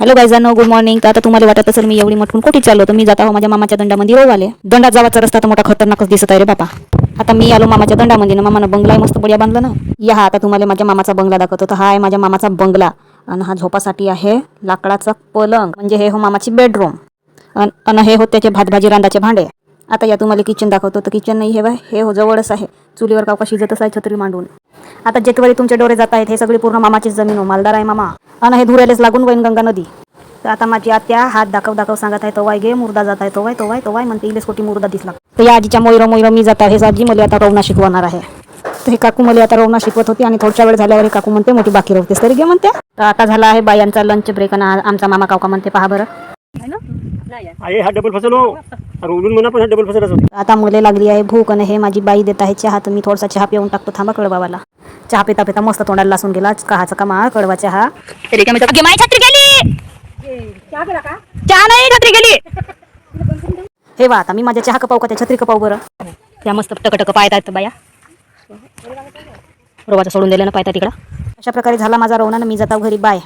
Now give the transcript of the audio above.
Hello गायजानो good morning तर आता तुम्हाला वाटत असेल मी एवढी मटकून कोठी चाललो? तर मी जात आहो माझ्या मामाच्या दंडामध्ये रोवाले दंडा जावाचा रस्ता तर मोठा खतरनाकच दिसत आहे रे बापा. आता मी आलो मामाच्या दंडामध्ये ना मामानं बंगला मस्त बढिया बांधला ना. या आता तुम्हाला माझ्या मामाचा बंगला दाखवतो. तर हा आहे माझ्या मामाचा बंगला. आणि हा झोपासाठी आहे लाकडाचा पलंग. म्हणजे हे हो मामाची बेडरूम आणि हे हो त्याचे भातभाजी रांदाचे भांडे. आता या तुम्हाला किचन दाखवतो. तर किचन नाही हे बाय हे हो जवळच आहे. चुलीवर कावका शिजतच आहे छत्री मांडून. आता जेतवरी तुमचे डोळे जात आहेत हे सगळी पूर्ण मामाचीच जमीन हो. मालदार आहे मामा. आणि हे धुऱ्यालेच लागून वैनगंगा नदी. तर आता माझी आत्या हात दाखव दाखव सांगत आहे तवाय गे मुर्दा जात आहे तवाय तो तवाय म्हणते इलेस कोटी मुर्दा दिसला. तर या आजीच्या मोयरं मोयरं मी जात आहे आजी मला आता रवना शिकवणार आहे. तर हे काकू मला आता रवना शिकवत होती आणि थोडच्या वेळ झाल्यावर हे काकू म्हणते मोठी बाकी राहतेस तरी घे म्हणते. तर आता झाला आहे बायांचा लंच ब्रेक आणि आमचा मामा काका म्हणते पहा बरं. हा डबल फसलो अरे उडून म्हणा पण डबल फसलच होते. आता मुले लागली आहे भूक आणि हे माझी बाई देत आहे चहा. तर मी थोडासा चहा पिऊन टाकतो. थांबा कळबावाला चहा पिता पिता मस्त तोंडाला लासून गेला. कहाचा कमा कळवा चहा. छत्री गेली! चहा नाही छत्री गेली! हे वा आता मी माझ्या चहा कपाव का त्या छत्री कपाव बरं? त्या मस्त टकटक पायत आहेत बाया. रोवाचं सोडून दिलं ना पायता तिकडं. अशा प्रकारे झाला माझा रवणा मी जाता घरी बाय.